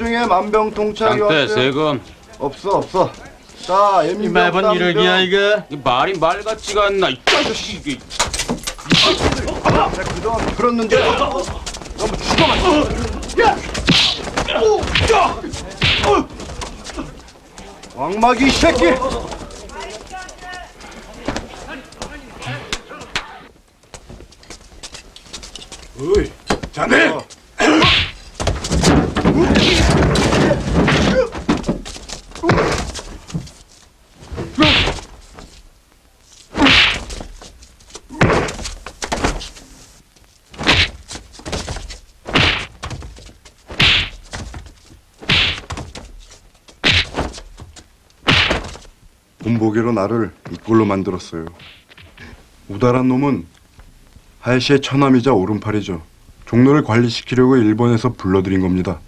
중에 만병통치약이 장대 왔어요. 세금 없어 없어. 자이 예민병 매번 쌍병. 이러기야 이거 이 말이 말 같지가 않나 이 자식 이게 내가 그동안 풀었는데 너무 죽어만. 왕마귀 이 새끼. 어이, 자네. 본보기로 나를 이꼴로 만들었어요. 우달한 놈은 하야시의 처남이자 오른팔이죠. 종로를 관리시키려고 일본에서 불러들인 겁니다.